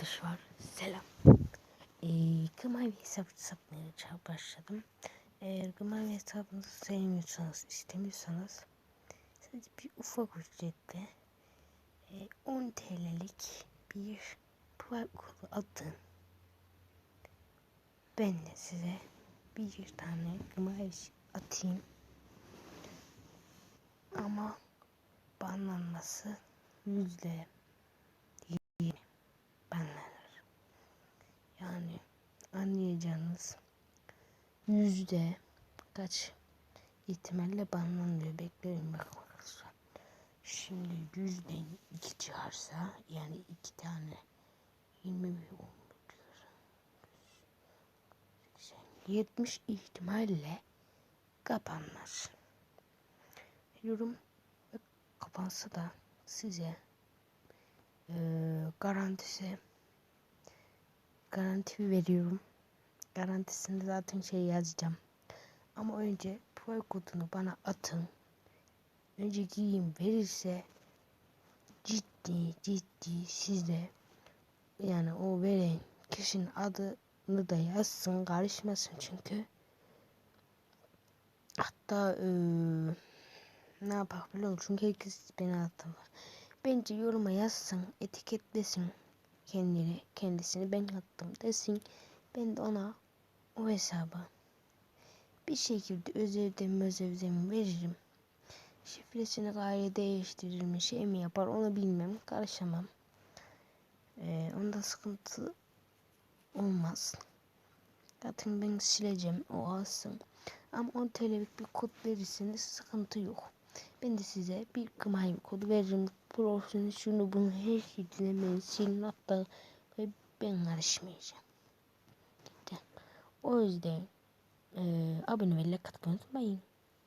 arkadaşlar selam. Ee, Gmail hesap hesaplamaya başladım. Eğer Gmail hesabınızı sevmiyorsanız, istemiyorsanız sadece bir ufak ücretle e, 10 TL'lik bir puan kodu atın. Ben de size bir tane Gmail atayım. Ama banlanması yüzde yüzde kaç ihtimalle banlanıyor. Bekleyin bakalım arkadaşlar. Şimdi yüzde iki çıkarsa yani iki tane 20 bir on 70 ihtimalle kapanmaz. Yorum kapansa da size e, garantisi garanti veriyorum. Garantisinde zaten şey yazacağım. Ama önce proy kodunu bana atın. Önce giyeyim verirse ciddi ciddi sizde yani o veren kişinin adını da yazsın karışmasın çünkü hatta e, ne yapar biliyor musun? Çünkü herkes beni attılar. Bence yoruma yazsın, etiketlesin kendini, kendisini ben attım desin. Ben de ona o hesaba bir şekilde özevden özevden veririm. Şifresini gayrı değiştirir mi, şey mi yapar onu bilmem, karışamam. Ee, onda sıkıntı olmaz. Zaten ben sileceğim, o alsın. Ama 10 TL'lik bir kod verirseniz sıkıntı yok. Ben de size bir Gmail kodu veririm. Profesyonel şunu bunu her şeyi dinlemeyin. Silin hatta ve ben karışmayacağım. O yüzden e, abone ve like atmayı unutmayın.